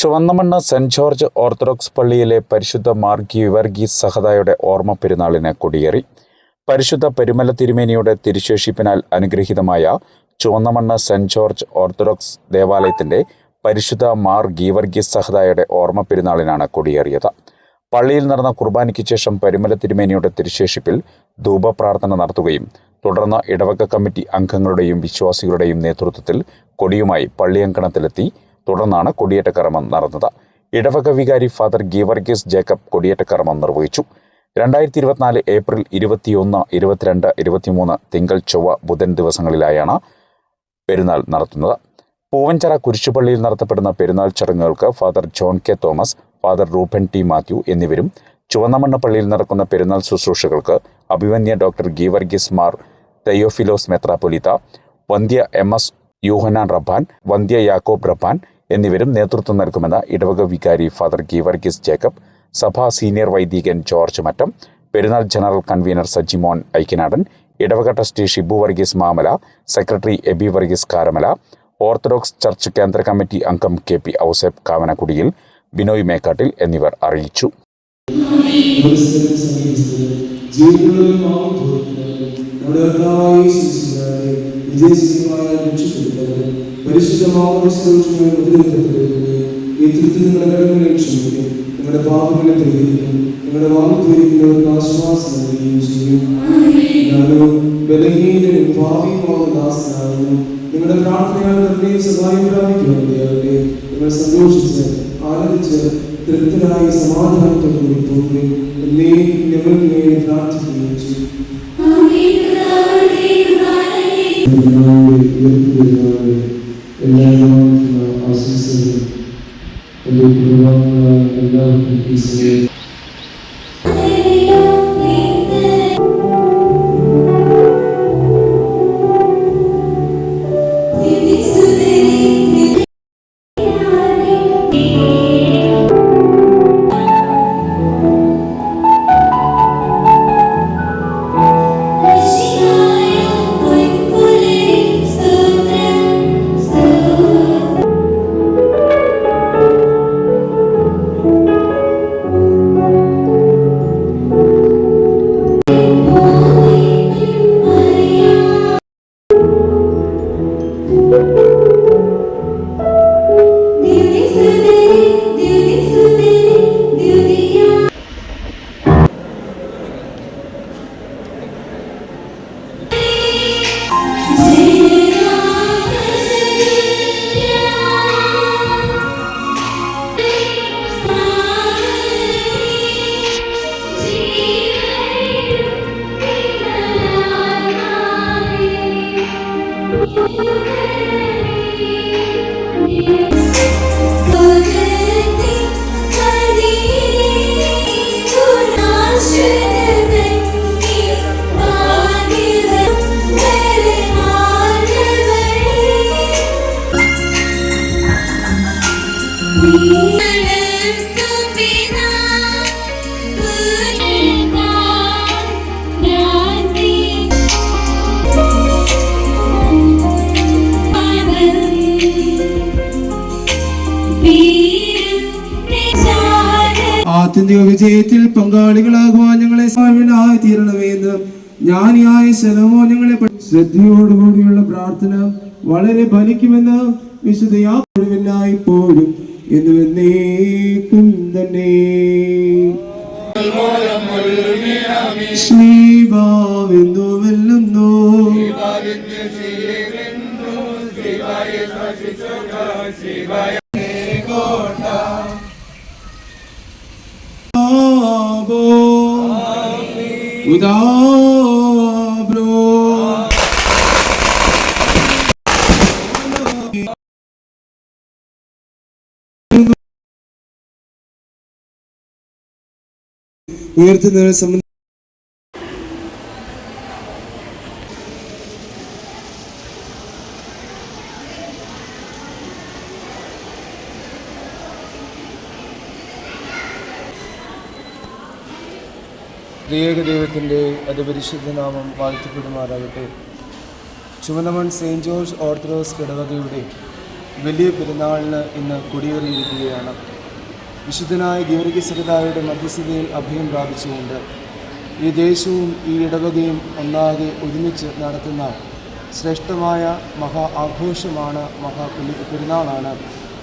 ചുവന്നമണ്ണ് saint George orthodox പള്ളിയിലെ പരിശുദ്ധ മാർ ഗീവർഗീസ് സഹദായുടെ ഓർമ്മ പെരുന്നാളിന് കൊടിയേറി. പരിശുദ്ധ പെരുമല തിരുമേനിയുടെ തിരുശേഷിപ്പിനാൽ അനുഗ്രഹീതമായ ചുവന്നമണ്ണ് സെന്റ് ജോർജ് ഓർത്തഡോക്സ് ദേവാലയത്തിന്റെ പരിശുദ്ധ മാർ ഗീവർഗീസ് സഹദായുടെ ഓർമ്മ പെരുന്നാളിനാണ് കൊടിയേറിയത്. പള്ളിയിൽ നടന്ന കുർബാനയ്ക്ക് ശേഷം പരിമല തിരുമേനിയുടെ തിരുശേഷിപ്പിൽ ധൂപപ്രാർത്ഥന നടത്തുകയും തുടർന്ന് ഇടവക കമ്മിറ്റി അംഗങ്ങളുടെയും വിശ്വാസികളുടെയും നേതൃത്വത്തിൽ കൊടിയുമായി പള്ളിയങ്കണത്തിലെത്തി തുടർന്നാണ് കൊടിയേറ്റ കർമ്മം നടന്നത്. ഇടവക വികാരി ഫാദർ ഗീവർഗീസ് ജേക്കബ് കൊടിയേറ്റ കർമ്മം നിർവഹിച്ചു. രണ്ടായിരത്തി ഇരുപത്തിനാല് ഏപ്രിൽ ഇരുപത്തിയൊന്ന് ഇരുപത്തിരണ്ട് ഇരുപത്തിമൂന്ന് തിങ്കൾ ചൊവ്വ ബുധൻ ദിവസങ്ങളിലായാണ് പെരുന്നാൾ നടത്തുന്നത്. പൂവഞ്ചിറ കുരിശുപള്ളിയിൽ നടത്തപ്പെടുന്ന പെരുന്നാൾ ചടങ്ങുകൾക്ക് father John K Thomas father Ruben T Mathew എന്നിവരും ചുവന്നമണ്ണ പള്ളിയിൽ നടക്കുന്ന പെരുന്നാൾ ശുശ്രൂഷകൾക്ക് അഭിമന്യ ഡോക്ടർ ഗീവർഗീസ് മാർ തെയോഫിലോസ് മെത്രാപൊലിത വന്ധ്യ എം എസ് യൂഹനാൻ റബ്ബാൻ വന്ധ്യ യാക്കോബ് റബ്ബാൻ എന്നിവരും നേതൃത്വം നൽകുമെന്ന് ഇടവക വികാരി ഫാദർ ഗീവർഗീസ് ജേക്കബ് സഭാ സീനിയർ വൈദികൻ ജോർജ് മറ്റം പെരുന്നാൾ ജനറൽ കൺവീനർ സജിമോൻ ഐക്കനാടൻ ഇടവക trustee Shibu Varghese Mamala secretary Eby Varghese Karamala Orthodox church കേന്ദ്ര കമ്മിറ്റി അംഗം കെ പി ഔസേബ് കാവനക്കുടിയിൽ ബിനോയ് മേക്കാട്ടിൽ എന്നിവർ അറിയിച്ചു. വിജയസിംഹമായ രക്ഷപ്പെടുത്തവരും പരിശുദ്ധമാവുന്ന സന്തോഷമായി ഈ തൃപ്തി നിങ്ങളുടെ കടങ്ങളെ ക്ഷമിക്കും നിങ്ങളുടെ പാപങ്ങളെ പരിഹരിക്കും നിങ്ങളുടെ വാങ്ങിപ്പോയിരിക്കുന്നവർക്ക് ആശ്വാസം നൽകുകയും ചെയ്യും ഞാനും ബലഹീനനും ഭാവിയുമാവുന്ന ദാസനാകുന്നു നിങ്ങളുടെ പ്രാർത്ഥനയാൽ നിർണയം സഹായം പ്രാപിക്കുവാനിടയാകട്ടെ നിങ്ങൾ സന്തോഷിച്ച് ആനന്ദിച്ച് തൃപ്തരായി സമാധാനത്തോടുകൂടി തോന്നുകയും എന്നേ ഞങ്ങൾക്ക് വേണ്ടി പ്രാർത്ഥിക്കുകയും ചെയ്യും എല്ലാവർക്കും ഈ Música ആത്യന്തിക വിജയത്തിൽ പങ്കാളികളാകുവാൻ ഞങ്ങളെ സാവിനായി തീരണമേന്ന് ജ്ഞാനിയായ ശലമോ ഞങ്ങളെ ശ്രദ്ധയോടുകൂടിയുള്ള പ്രാർത്ഥന വളരെ ഫലിക്കുമെന്ന് വിശുദ്ധയായി പോലും എന്ന് എന്നേക്കും തന്നെ. ശ്രീഭാവെന്നു വെല്ലുന്നു. Abo. Udabro. ഉയർത്തുന്നവരെ സംബന്ധിച്ച് ത്രിയേക ദൈവത്തിന്റെ അതിപരിശുദ്ധ നാമം വാഴ്ത്തപ്പെടുമാറാകട്ടെ. ചുമനമൺ സെയിന്റ് ജോർജ് ഓർത്തഡോക്സ് ഇടവകയുടെ വലിയ പെരുന്നാളിന് ഇന്ന് കൊടിയേറിയിരിക്കുകയാണ്. വിശുദ്ധനായ ഗീവർഗി സഹതായുടെ മധ്യസ്ഥതയിൽ അഭയം പ്രാപിച്ചുകൊണ്ട് ഈ ദേശവും ഈ ഇടവകയും ഒന്നാകെ ഒരുമിച്ച് നടത്തുന്ന ശ്രേഷ്ഠമായ മഹാ ആഘോഷമാണ് മഹാ പെരു- പെരുന്നാളാണ്.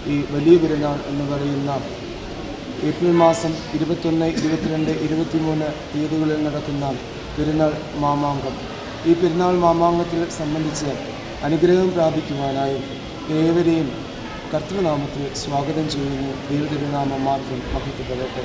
ഈ വലിയ പെരുന്നാൾ എന്ന് പറയുന്ന ഏപ്രിൽ മാസം ഇരുപത്തൊന്ന് ഇരുപത്തിരണ്ട് ഇരുപത്തിമൂന്ന് തീയതികളിൽ നടക്കുന്ന പെരുന്നാൾ മാമാങ്കം. ഈ പെരുന്നാൾ മാമാങ്കത്തിൽ സംബന്ധിച്ച് അനുഗ്രഹം പ്രാപിക്കുവാനായി ഏവരെയും കർത്തൃനാമത്തിൽ സ്വാഗതം ചെയ്യുന്നു. ദൈവതിരുനാമം മാത്രം മഹത്വപ്പെടട്ടെ.